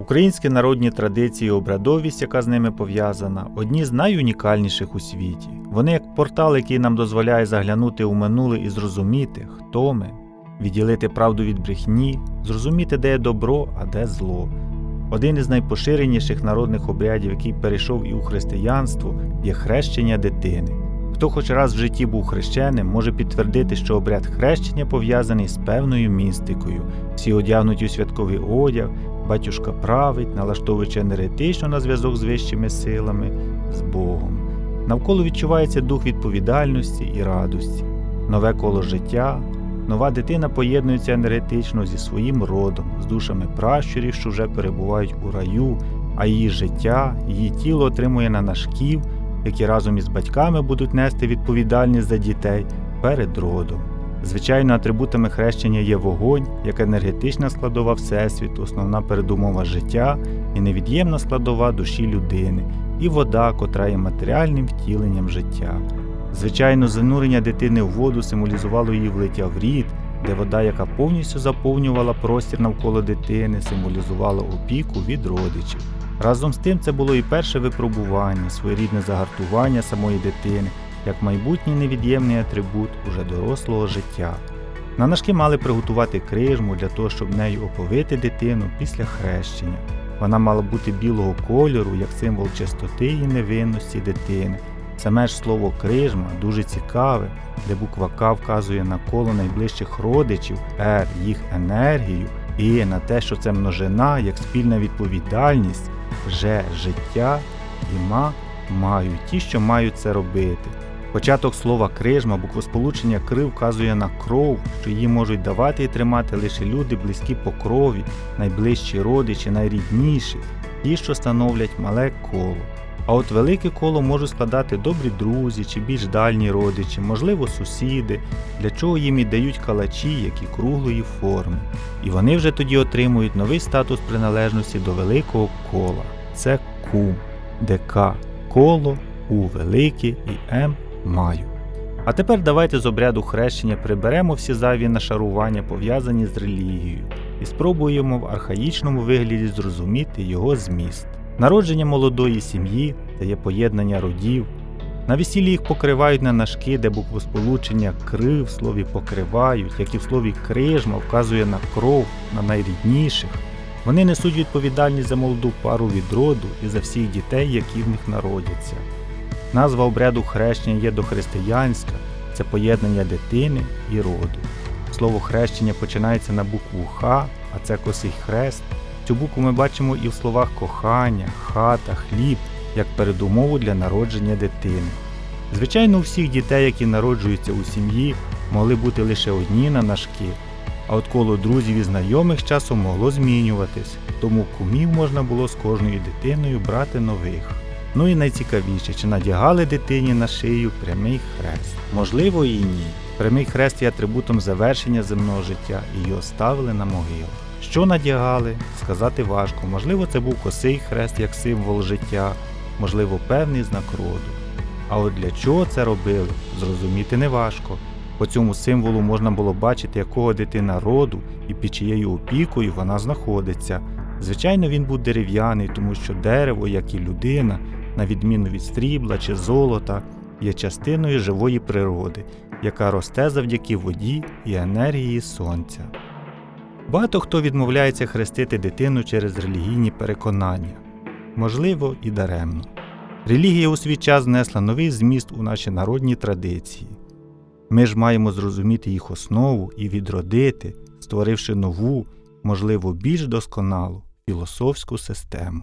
Українські народні традиції і обрядовість, яка з ними пов'язана, одні з найунікальніших у світі. Вони як портал, який нам дозволяє заглянути у минуле і зрозуміти, хто ми, відділити правду від брехні, зрозуміти, де є добро, а де зло. Один із найпоширеніших народних обрядів, який перейшов і у християнство, є хрещення дитини. Хто хоч раз в житті був хрещеним, може підтвердити, що обряд хрещення пов'язаний з певною містикою. Всі одягнуті у святковий одяг, батюшка править, налаштовуючи енергетично на зв'язок з вищими силами, з Богом. Навколо відчувається дух відповідальності і радості, нове коло життя. Нова дитина поєднується енергетично зі своїм родом, з душами пращурів, що вже перебувають у раю, а її життя, її тіло отримує на нашків, які разом із батьками будуть нести відповідальність за дітей перед родом. Звичайно, атрибутами хрещення є вогонь, як енергетична складова Всесвіту, основна передумова життя і невід'ємна складова душі людини, і вода, котра є матеріальним втіленням життя. Звичайно, занурення дитини в воду символізувало її влиття в рід, де вода, яка повністю заповнювала простір навколо дитини, символізувала опіку від родичів. Разом з тим це було і перше випробування, своєрідне загартування самої дитини, як майбутній невід'ємний атрибут уже дорослого життя. На нашки мали приготувати крижму для того, щоб нею оповити дитину після хрещення. Вона мала бути білого кольору, як символ чистоти і невинності дитини. Саме ж слово крижма дуже цікаве, де буква К вказує на коло найближчих родичів, Р їх енергію, і на те, що це множина як спільна відповідальність, Ж життя і ма мають ті, що мають це робити. Початок слова крижма, буквосполучення кри вказує на кров, що її можуть давати і тримати лише люди близькі по крові, найближчі родичі, найрідніші, ті, що становлять мале коло. А от велике коло можуть складати добрі друзі чи більш дальні родичі, можливо, сусіди, для чого їм і дають калачі, які круглої форми. І вони вже тоді отримують новий статус приналежності до великого кола. Це кум, де К коло, У велике і М маю. А тепер давайте з обряду хрещення приберемо всі зайві нашарування, пов'язані з релігією, і спробуємо в архаїчному вигляді зрозуміти його зміст. Народження молодої сім'ї та є поєднання родів. На весіллі їх покривають на нашки, де буквосполучення кри в слові покривають, як і в слові крижма вказує на кров, на найрідніших. Вони несуть відповідальність за молоду пару від роду і за всіх дітей, які в них народяться. Назва обряду хрещення є дохристиянська, це поєднання дитини і роду. Слово хрещення починається на букву Х, а це косий хрест. Цю букву ми бачимо і в словах кохання, хата, хліб як передумову для народження дитини. Звичайно, у всіх дітей, які народжуються у сім'ї, могли бути лише одні на нашки, а от коло друзів і знайомих з часом могло змінюватись, тому кумів можна було з кожною дитиною брати нових. Ну і найцікавіше, чи надягали дитині на шию прямий хрест? Можливо і ні. Прямий хрест є атрибутом завершення земного життя і його ставили на могилу. Що надягали, сказати важко. Можливо, це був косий хрест як символ життя, можливо, певний знак роду. А от для чого це робили, зрозуміти неважко. По цьому символу можна було бачити, якого дитина роду і під чиєю опікою вона знаходиться. Звичайно, він був дерев'яний, тому що дерево, як і людина, на відміну від стрібла чи золота, є частиною живої природи, яка росте завдяки воді і енергії сонця. Багато хто відмовляється хрестити дитину через релігійні переконання, можливо, і даремно. Релігія у свій час внесла новий зміст у наші народні традиції. Ми ж маємо зрозуміти їх основу і відродити, створивши нову, можливо, більш досконалу філософську систему.